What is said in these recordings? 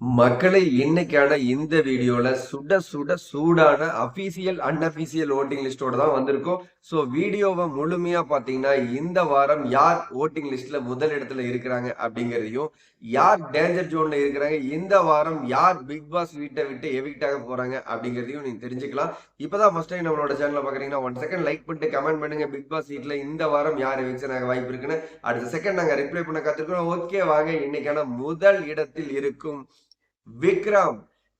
மக்களை இன்னைக்கான இந்த வீடியோல சுட சுட சூடான அபிசியல் அன்அபிசியல் ஓட்டிங் லிஸ்டோட தான் வந்திருக்கோம். ஸோ வீடியோவை முழுமையா பாத்தீங்கன்னா இந்த வாரம் யார் ஓட்டிங் லிஸ்ட்ல முதல் இடத்துல இருக்கிறாங்க அப்படிங்கறதையும் யார் டேஞ்சர் ஜோன்ல இருக்கிறாங்க இந்த வாரம் யார் பிக் பாஸ் வீட்டை விட்டு எவிக்டாக போறாங்க அப்படிங்கறதையும் நீங்க தெரிஞ்சுக்கலாம். இப்பதான் ஃபர்ஸ்ட் டைம் நம்மளோட சேனலை பாக்குறீங்கன்னா ஒன் செகண்ட் லைக் பண்ணிட்டு கமெண்ட் பண்ணுங்க. பிக் பாஸ் வீட்ல இந்த வாரம் யார் எவிக்ஷன் ஆக வாய்ப்பு இருக்குன்னு. அடுத்த செகண்ட் நாங்க ரிப்ளை பண்ண கத்துக்கிறோம். ஓகே வாங்க. இன்னைக்கான முதல் இடத்தில் இருக்கும் விக்ரம்.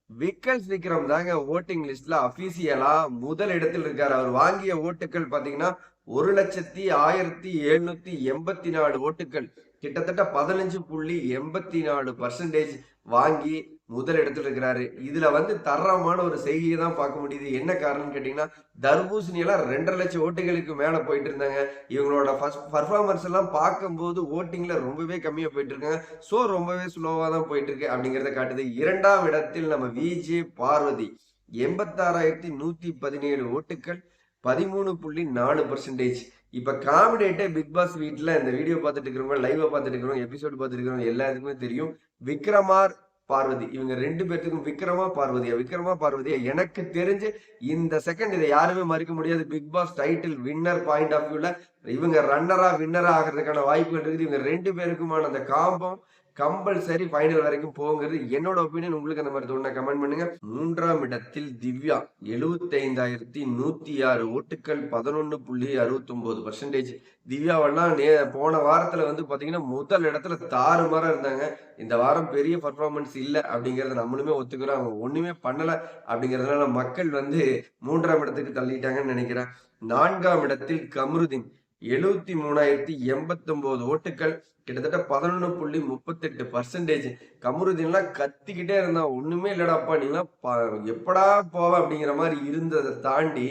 விக்கல்ஸ் விக்ரம் தாங்க ஓட்டிங் லிஸ்ட்ல அபிசியலா முதல் இடத்தில் இருக்காரு. அவர் வாங்கிய ஓட்டுகள் பாத்தீங்கன்னா ஒரு லட்சத்தி ஆயிரத்தி எழுநூத்தி எண்பத்தி நாலு ஓட்டுகள் கிட்டத்தட்ட பதினஞ்சு புள்ளி எண்பத்தி நாலு பர்சன்டேஜ் வாங்கி முதல் இடத்துல இருக்கிறாரு. இதுல வந்து தரமான ஒரு செய்தியை தான் பார்க்க முடியுது. என்ன காரணம்னு கேட்டீங்கன்னா தர்பூசணி எல்லாம் ரெண்டரை லட்சம் ஓட்டுகளுக்கு மேல போயிட்டு இருந்தாங்க. இவங்களோட ஃபர்ஸ்ட் பர்ஃபார்மன்ஸ் எல்லாம் பார்க்கும்போது ஓட்டிங்ல ரொம்பவே கம்மியா போயிட்டு இருக்காங்க. ஸோ ரொம்பவே ஸ்லோவா தான் போயிட்டு இருக்கு அப்படிங்கிறத காட்டுது. இரண்டாம் இடத்தில் நம்ம விஜே பார்வதி எண்பத்தாறாயிரத்தி நூத்தி பதினேழு ஓட்டுகள் பதிமூணு புள்ளி நாலு பர்சன்டேஜ் இப்ப காமெடியேட்டே பிக் பாஸ் வீட்டுல இந்த வீடியோ பார்த்துட்டு இருக்கிறவங்க லைவ் பார்த்துட்டு இருக்கிறவங்க எபிசோடு பார்த்துட்டு இருக்கிறவங்க எல்லாத்துக்குமே தெரியும். விக்ரமார் பார்வதி. இவங்க ரெண்டு பேர்த்துக்கும் விக்ரமா பார்வதியா? விக்ரமா பார்வதியா? எனக்கு தெரிஞ்சு இந்த செகண்ட் இதை யாருமே மறுக்க முடியாது. Bigg Boss title winner point of வியூல இவங்க ரன்னரா வின்னரா ஆகிறதுக்கான வாய்ப்புகள் இருக்குது. இவங்க ரெண்டு பேருக்குமான அந்த காம்பம் கம்பல்சரி ஃபைனல் வரைக்கும் போங்கிறது என்னோட ஒப்பீனியன் உங்களுக்கு அந்த மாதிரி தோணுனா கமெண்ட் பண்ணுங்க. மூன்றாம் இடத்தில் திவ்யா எழுபத்தைந்தாயிரத்தி நூத்தி ஆறு ஓட்டுகள் பதினொன்னு புள்ளி அறுபத்தி ஒன்பது பர்சன்டேஜ் திவ்யாவெல்லாம் நே போன வாரத்துல வந்து பாத்தீங்கன்னா முதல் இடத்துல தாறுமாறா இருந்தாங்க. இந்த வாரம் பெரிய பர்ஃபார்மன்ஸ் இல்லை அப்படிங்கறத நம்மளுமே ஒத்துக்கிறோம். அவங்க ஒண்ணுமே பண்ணல அப்படிங்கிறதுனால மக்கள் வந்து மூன்றாம் இடத்துக்கு தள்ளிட்டாங்கன்னு நினைக்கிறேன். நான்காம் இடத்தில் கம்ருதீன் எழுபத்தி மூணாயிரத்தி எண்பத்தி ஒன்பது ஓட்டுகள். கிட்டத்தட்ட பதினொன்று புள்ளி முப்பத்தெட்டு பர்சன்டேஜ் கமருதீன்லாம் கத்திக்கிட்டே இருந்தான் ஒண்ணுமே இல்லடாப்பா நீங்களாம் எப்படா போவ அப்படிங்கிற மாதிரி இருந்ததை தாண்டி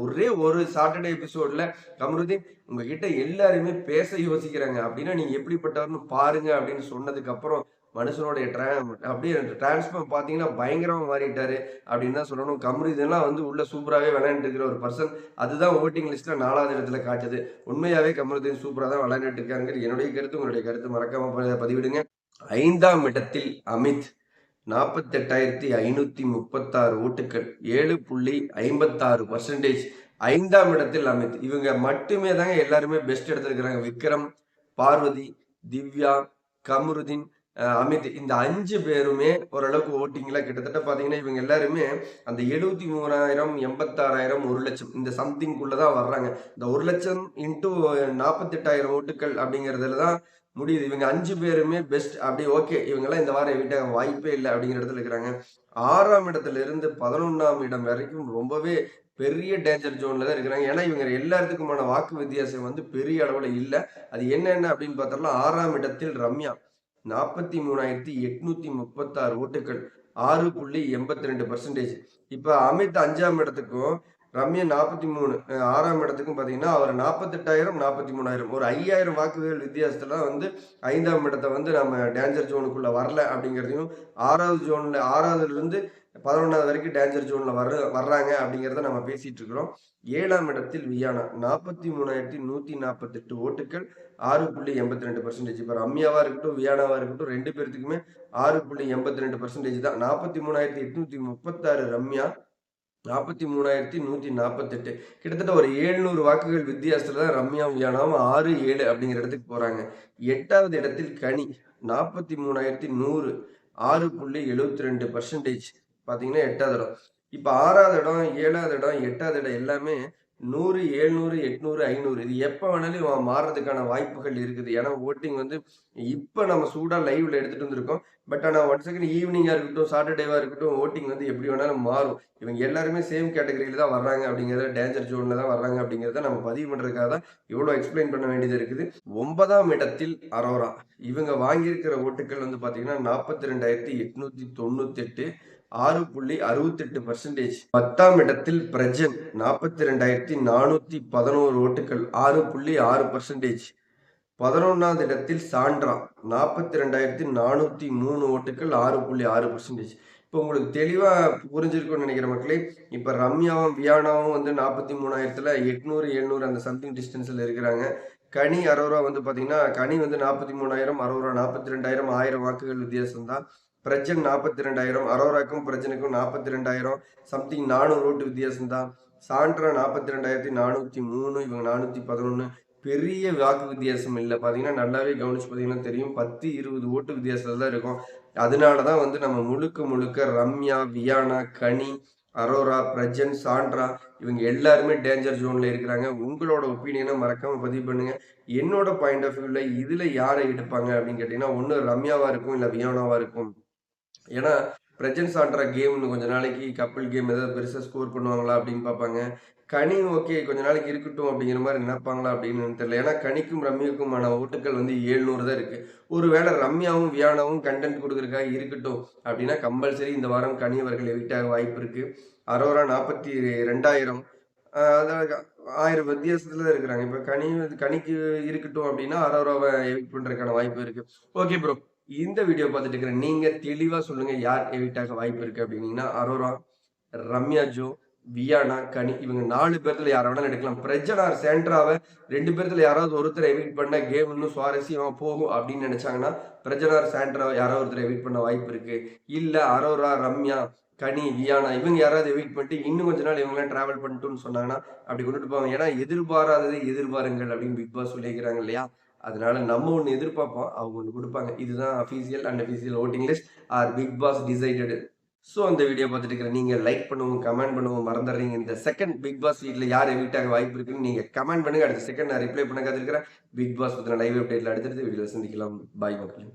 ஒரே ஒரு சாட்டர்டே எபிசோட்ல கமருதீன் உங்ககிட்ட எல்லாருமே பேச யோசிக்கிறாங்க. அப்படின்னா நீங்க எப்படிப்பட்டவர்னு பாருங்க அப்படின்னு சொன்னதுக்கு அப்புறம் மனுஷனுடைய ட்ரா அப்படியே டிரான்ஸ்ஃபார்ம் பார்த்தீங்கன்னா பயங்கரமாக மாறிட்டாரு அப்படின்னு தான் சொல்லணும். கமருதீன்லாம் வந்து உள்ள சூப்பராகவே விளையாண்டு இருக்கிற ஒரு பர்சன் அதுதான் ஓட்டிங் லிஸ்ட்டில் நாலாவது இடத்துல காட்டுது. உண்மையாகவே கமருதீன் சூப்பராக தான் விளையாண்டுட்டு இருக்காங்க என்னுடைய கருத்து. உங்களுடைய கருத்து மறக்காம பதிவிடுங்க. ஐந்தாம் இடத்தில் அமித் நாற்பத்தெட்டாயிரத்தி ஐநூற்றி முப்பத்தாறு ஓட்டுகள் ஏழு புள்ளி ஐம்பத்தாறு பர்சன்டேஜ் ஐந்தாம் இடத்தில் அமித். இவங்க மட்டுமே தாங்க எல்லாருமே பெஸ்ட் எடுத்திருக்கிறாங்க. விக்ரம் பார்வதி திவ்யா கமருதீன் அமித் இந்த அஞ்சு பேருமே ஓரளவுக்கு ஓட்டிங்கில் கிட்டத்தட்ட பார்த்தீங்கன்னா இவங்க எல்லாருமே அந்த எழுபத்தி மூணாயிரம் எண்பத்தாறாயிரம் ஒரு லட்சம் இந்த சம்திங்குள்ளதான் வர்றாங்க. இந்த ஒரு லட்சம் இன்டூ நாற்பத்தெட்டாயிரம் ஓட்டுகள் அப்படிங்கிறதுல தான் முடியுது. இவங்க அஞ்சு பேருமே பெஸ்ட் அப்படி ஓகே இவங்கெல்லாம் இந்த வாரம் விட்ட வாய்ப்பே இல்லை அப்படிங்கிற இடத்துல இருக்கிறாங்க. ஆறாம் இடத்துல இருந்து பதினொன்றாம் இடம் வரைக்கும் ரொம்பவே பெரிய டேஞ்சர் ஜோன்ல தான் இருக்கிறாங்க. ஏன்னா இவங்க எல்லாத்துக்குமான வாக்கு வித்தியாசம் வந்து பெரிய அளவில் இல்லை. அது என்னென்ன அப்படின்னு பார்த்தோம்னா ஆறாம் இடத்தில் ரம்யா. நாற்பத்தி மூணாயிரத்தி எட்நூத்தி முப்பத்தாறு ஓட்டுகள் ஆறு புள்ளி எண்பத்தி ரெண்டு பர்சன்டேஜ் இப்போ அமித் அஞ்சாம் இடத்துக்கும் ரம்யா நாற்பத்தி மூணு ஆறாம் இடத்துக்கும் பார்த்தீங்கன்னா அவர் நாற்பத்தெட்டாயிரம் நாற்பத்தி மூணாயிரம். ஒரு ஐயாயிரம் வாக்குகள் வித்தியாசத்துல வந்து ஐந்தாம் இடத்தை வந்து நம்ம டேஞ்சர் ஜோனுக்குள்ள வரல அப்படிங்கிறதையும் ஆறாவது ஜோன்ல ஆறாவதுல இருந்து பதினொன்றாவது வரைக்கும் டேஞ்சர் ஜோனில் வர வர்றாங்க அப்படிங்கிறத நம்ம பேசிட்டு இருக்கிறோம். ஏழாம் இடத்தில் வியானா நாற்பத்தி மூணாயிரத்தி நூற்றி நாற்பத்தெட்டு ஓட்டுகள் ஆறு புள்ளி எண்பத்தி ரெண்டு பர்சன்டேஜ் இப்போ ரம்யாவாக இருக்கட்டும் வியானாவாக இருக்கட்டும் ரெண்டு பேர்த்துக்குமே ஆறு புள்ளி எண்பத்தி ரெண்டு பர்சன்டேஜ் தான். நாற்பத்தி மூணாயிரத்தி எட்நூற்றி முப்பத்தாறு ரம்யா நாற்பத்தி மூணாயிரத்தி நூற்றி நாற்பத்தெட்டு. கிட்டத்தட்ட ஒரு ஏழ்நூறு வாக்குகள் வித்தியாசத்தில் தான் ரம்யா வியானாவும் ஆறு ஏழு அப்படிங்கிற இடத்துக்கு போகிறாங்க எட்டாவது இடத்தில் கனி நாற்பத்தி மூணாயிரத்தி நூறு ஆறு புள்ளி எழுபத்தி ரெண்டு பர்சன்டேஜ் பார்த்தீங்கன்னா எட்டாவது இடம். இப்போ ஆறாவது இடம் ஏழாவது இடம் எட்டாவது இடம் எல்லாமே நூறு எழுநூறு எட்நூறு ஐநூறு. இது எப்போ வேணாலும் இவன் மாறுறதுக்கான வாய்ப்புகள் இருக்குது. ஏன்னா ஓட்டிங் வந்து இப்போ நம்ம சூடாக லைவ்ல எடுத்துட்டு வந்திருக்கோம். பட் ஆனால் ஒன் செகண்ட் ஈவினிங்காக இருக்கட்டும் சாட்டர்டேவாக இருக்கட்டும் ஓட்டிங் வந்து எப்படி வேணாலும் மாறும். இவங்க எல்லாருமே சேம் கேட்டகரியில் தான் வர்றாங்க அப்படிங்கிறத டேஞ்சர் ஜோனில் தான் வர்றாங்க அப்படிங்கிறத நம்ம பதிவு பண்ணுறதுக்காக தான் இவ்வளோ எக்ஸ்பிளைன் பண்ண வேண்டியது இருக்குது. ஒன்பதாம் இடத்தில் அரோரா. இவங்க வாங்கியிருக்கிற ஓட்டுகள் வந்து பார்த்தீங்கன்னா நாற்பத்தி ரெண்டாயிரத்தி எட்நூற்றி தொண்ணூத்தெட்டு ஆறு புள்ளி அறுபத்தெட்டு பர்சன்டேஜ் பத்தாம் இடத்தில் பிரஜன் நாற்பத்தி ரெண்டாயிரத்தி நானூத்தி பதினோரு ஓட்டுகள் ஆறு புள்ளி ஆறு பர்சன்டேஜ் பதினொன்னாவது இடத்தில் சாண்ட்ரா நாற்பத்தி ரெண்டாயிரத்தி நானூத்தி மூணு ஓட்டுகள் ஆறு புள்ளி ஆறு பர்சன்டேஜ் இப்போ உங்களுக்கு தெளிவாக புரிஞ்சிருக்கும்னு நினைக்கிற மக்களே இப்போ ரம்யாவும் வியானாவும் வந்து நாற்பத்தி மூணாயிரத்தில் எட்நூறு எழுநூறு அந்த சம்திங் டிஸ்டன்ஸில் இருக்கிறாங்க. கனி அரோரா வந்து பார்த்தீங்கன்னா கனி வந்து நாற்பத்தி மூணாயிரம் அரோரா நாற்பத்தி ரெண்டாயிரம் ஆயிரம் வாக்குகள் வித்தியாசம் தான் பிரஜன் நாற்பத்தி ரெண்டாயிரம் அரோராக்கும் பிரஜனுக்கும் நாற்பத்தி ரெண்டாயிரம் சம்திங் நானூறு ஓட்டு வித்தியாசம் தான் சாண்ட்ரா நாற்பத்தி ரெண்டாயிரத்தி நானூற்றி மூணு இவங்க நானூற்றி பதினொன்று பெரிய வாக்கு வித்தியாசம் இல்லை. பார்த்தீங்கன்னா நல்லாவே கவனிச்சு பார்த்தீங்கன்னா தெரியும். பத்து இருபது ஓட்டு வித்தியாசத்தில் தான் இருக்கும். அதனால தான் வந்து நம்ம முழுக்க முழுக்க ரம்யா வியானா கனி அரோரா பிரஜன் சாண்ட்ரா இவங்க எல்லாருமே டேஞ்சர் ஜோன்ல இருக்கிறாங்க. உங்களோட ஒப்பீனியனை மறக்காம பதிவு பண்ணுங்க. என்னோட பாயிண்ட் ஆஃப் வியூல இதுல யாரை எடுப்பாங்க அப்படின்னு கேட்டீங்கன்னா ஒன்று ரம்யாவா இருக்கும் இல்லை வியானாவா இருக்கும். ஏன்னா பிரஜன்ஸ் ஆடுற கேம்னு கொஞ்ச நாளைக்கு கப்பல் கேம் ஏதாவது பெருசாக ஸ்கோர் பண்ணுவாங்களா அப்படின்னு பார்ப்பாங்க. கனி ஓகே கொஞ்ச நாளைக்கு இருக்கட்டும் அப்படிங்கிற மாதிரி நினைப்பாங்களா அப்படின்னு தெரியல. ஏன்னா கனிக்கும் ரம்யாவுக்குமான ஓட்டுகள் வந்து ஏழ்நூறு தான் இருக்கு. ஒருவேளை ரம்யாவும் வியானாவும் கண்டென்ட் கொடுக்குறக்காக இருக்கட்டும் அப்படின்னா கம்பல்சரி இந்த வாரம் கனி அவர்கள் எவிட்டாக வாய்ப்பு இருக்கு. அரோரா நாற்பத்தி ரெண்டாயிரம். அதாவது ஆயிரம் வித்தியாசத்துல தான் இருக்கிறாங்க. இப்போ கனி கனிக்கு இருக்கட்டும் அப்படின்னா அரோராவை எவிட் பண்ணுறதுக்கான வாய்ப்பு இருக்கு. ஓகே ப்ரோ இந்த வீடியோ பார்த்துட்டு இருக்கிற நீங்க தெளிவா சொல்லுங்க யார் எவிட்டாக வாய்ப்பு இருக்கு அப்படின்னீங்கன்னா அரோரா ரம்யா ஜோ வியானா கனி இவங்க நாலு பேர்த்துல யாரை வேணாலும் எடுக்கலாம். பிரஜனார் சேண்ட்ராவை ரெண்டு பேர்த்துல யாராவது ஒருத்தர் எவிட் பண்ண கேம் இன்னும் சுவாரஸ்யமா போகும் அப்படின்னு நினைச்சாங்கன்னா பிரஜனார் சாண்ட்ராவை யாராவது ஒருத்தர் எவிட் பண்ண வாய்ப்பு இருக்கு. இல்ல அரோரா ரம்யா கனி வியானா இவங்க யாராவது எவிட் பண்ணிட்டு இன்னும் கொஞ்ச நாள் இவங்களாம் டிராவல் பண்ணிட்டுன்னு சொன்னாங்கன்னா அப்படி கொண்டுட்டு போவாங்க. ஏன்னா எதிர்பாராததை எதிர்பாருங்கள் அப்படின்னு பிக் பாஸ் சொல்லியிருக்கிறாங்க இல்லையா? அதனால நம்ம ஒன்று எதிர்பார்ப்போம் அவங்க ஒன்று கொடுப்பாங்க. இதுதான் official and official voting list are Bigg Boss decided so அந்த வீடியோ பார்த்துட்டு இருக்கிற நீங்கள் லைக் பண்ணுவோம் கமெண்ட் பண்ணுவோம் மறந்துடுறீங்க இந்த செகண்ட் பிக் பாஸ் வீட்டில் யார் எவிட்டாக வாய்ப்பு இருக்குன்னு நீங்கள் கமெண்ட் பண்ணுங்க. அடுத்த செகண்ட் நான் ரிப்ளை பண்ண காத்திருக்கிறேன். பிக் பாஸ் பற்றின லைவ் அப்டேட்டில் அடுத்தடுத்து வீடியோவில் சந்திக்கலாம். பாய் மக்கள்.